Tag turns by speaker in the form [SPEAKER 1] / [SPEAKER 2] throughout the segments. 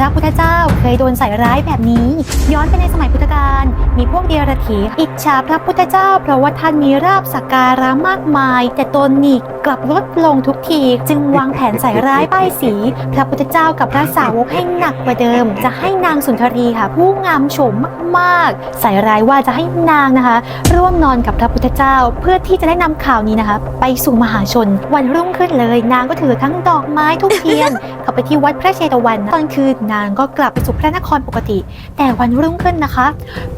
[SPEAKER 1] ระพุทธเจ้าเคยโดนใส่ร้ายแบบนี้ ย้อนไปในสมัยพุทธกาลมีพวกเดียรถีอิจฉาพระพุทธเจ้า เพราะว่าท่านมีราบสักการะมากมาย แต่ตนนี่กลับลดลงทุกที จึงวางแผนใส่ร้ายป้ายสี พระพุทธเจ้ากับพระสาวกให้หนักกว่าเดิม จะให้นางสุนทรีค่ะ ผู้งามโฉมมากๆ ใส่ร้ายว่าจะให้นางนะคะ ร่วมนอนกับพระพุทธเจ้าเพื่อที่จะได้นำข่าวนี้นะคะ ไปสู่มหาชน วันรุ่งขึ้นเลย นางก็ถือทั้งดอกไม้ทุกเทียนเข้าไปที่วัดพระเชตวันตอนคืนนางก็กลับไปสู่พระนครปกติ แต่วันรุ่งขึ้นนะคะ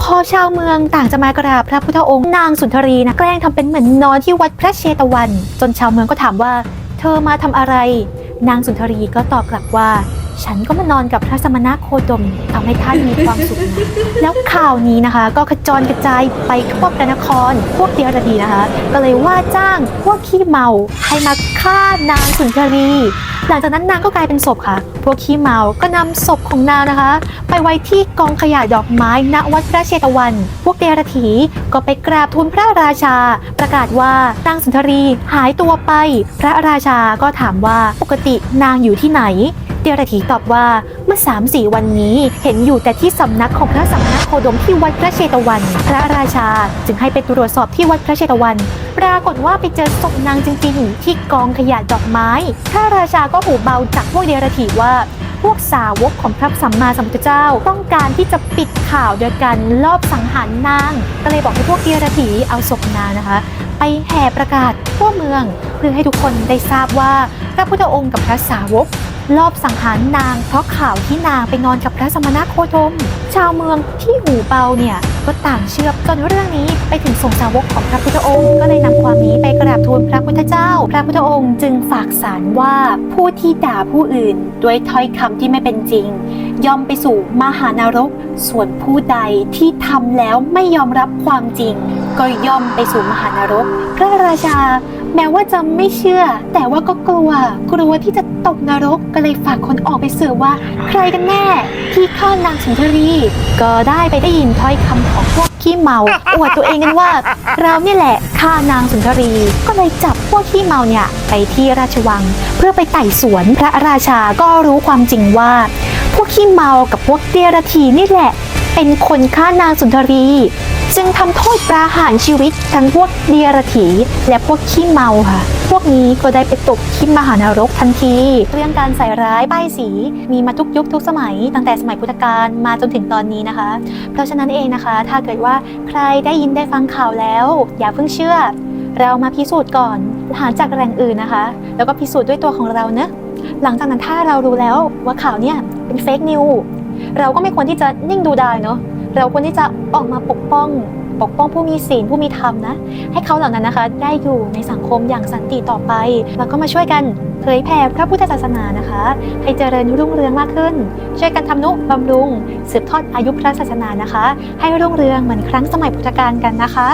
[SPEAKER 1] พอชาวเมืองต่างจะมากราบพระพุทธองค์นางสุนทรีนะแกล้งทำเป็นเหมือนนอนที่วัดพระเชตวัน จนชาวเมืองก็ถามว่า เธอมาทำอะไร นางสุนทรีก็ตอบกลับว่า ฉันก็มานอนกับพระสมณะโคดมทำให้ท่านมีความสุขนะแล้วข่าวนี้นะคะ ก็ขจรกระจายไปทั่วพระนคร พวกเดียรดีนะคะ ก็เลยว่าจ้างพวกขี้เมาให้มาฆ่านางสุนทรีหลังจากนั้นนางก็กลายเป็นศพค่ะ พวกขี้เมาก็นำศพของนางนะคะ ไปไว้ที่กองขยะดอกไม้ณวัดพระเชตวัน พวกเดรถีก็ไปกราบทูลพระราชา ประกาศว่านางสุนทรีหายตัวไป พระราชาก็ถามว่าปกตินางอยู่ที่ไหน เดรถีตอบว่าเมื่อ3-4วันนี้เห็นอยู่แต่ที่สำนักของพระสัมณโคดมที่วัดพระเชตวัน พระราชาจึงให้ไปตรวจสอบที่วัดพระเชตวัน ปรากฏว่าไปเจอศพนางจริงๆ ที่กองขยะดอกไม้ พระราชาก็หูเบาจากพวกเดรถีว่าพวกสาวกของพระสัมมาสัมพุทธเจ้า ต้องการที่จะปิดข่าวโดยการลอบสังหารนาง ก็เลยบอกให้พวกเดรถีเอาศพนางนะคะ ไปแห่ประกาศทั่วเมือง เพื่อให้ทุกคนได้ทราบว่าพระพุทธองค์กับพระสาวก ลอบสังหารนาง เพราะข่าวที่นางไปนอนกับพระสมณโคดม ชาวเมืองที่หูเบาเนี่ย ก็ต่างเชื่อจนเรื่องนี้ไปถึงสงสาวกของพระพุทธองค์ ก็เลยนำความนี้ไปกราบทูลพระพุทธเจ้า พระพุทธองค์จึงฝากสารว่าผู้ที่ด่าผู้อื่น ด้วยถ้อยคำที่ไม่เป็นจริง ย่อมไปสู่มหานรก ส่วนผู้ใดที่ทำแล้วไม่ยอมรับความจริง ก็ย่อมไปสู่มหานรก พระราชา แม้ว่าจะไม่เชื่อ แต่ว่าก็กลัว กลัวที่จะตกนรกก็เลยฝากคนออกไปสืบว่า ใครกันแน่ ที่ฆ่านางสุนทรี ก็ได้ไปได้ยินถ้อยคำของพวกขี้เมา อวดตัวเองกันว่า เราเนี่ยแหละฆ่านางสุนทรี ก็เลยจับพวกขี้เมาเนี่ยไปที่ราชวัง เพื่อไปไต่สวนพระราชาก็รู้ความจริงว่า พวกขี้เมากับพวกเดรธีนี่แหละ เป็นคนฆ่านางสุนทรี จึงทำโทษประหารชีวิตทั้งพวกเดียรถีและพวกขี้เมาค่ะ พวกนี้ก็ได้ไปตกที่มหานรกทันที เรื่องการใส่ร้ายป้ายสีมีมาทุกยุคทุกสมัย ตั้งแต่สมัยพุทธกาลมาจนถึงตอนนี้นะคะ เพราะฉะนั้นเองนะคะ ถ้าเกิดว่าใครได้ยินได้ฟังข่าวแล้ว อย่าเพิ่งเชื่อ เรามาพิสูจน์ก่อนหาจากแหล่งอื่นนะคะ แล้วก็พิสูจน์ด้วยตัวของเราเนอะหลังจากนั้นถ้าเรารู้แล้วว่าข่าวเนี่ยเป็นเฟกนิวเราก็ไม่ควรที่จะนิ่งดูดายเนาะเราควรที่จะ ออกมาปกป้อง ปกป้องผู้มีศีลผู้มีธรรมนะ ให้เขาเหล่านั้นนะคะ ได้อยู่ในสังคมอย่างสันติต่อไป แล้วก็มาช่วยกันเผยแผ่พระพุทธศาสนานะคะ ให้เจริญรุ่งเรืองมากขึ้น ช่วยกันทำนุบำรุง สืบทอดอายุพระศาสนานะคะ ให้รุ่งเรืองเหมือนครั้งสมัยพุทธกาลกันนะคะ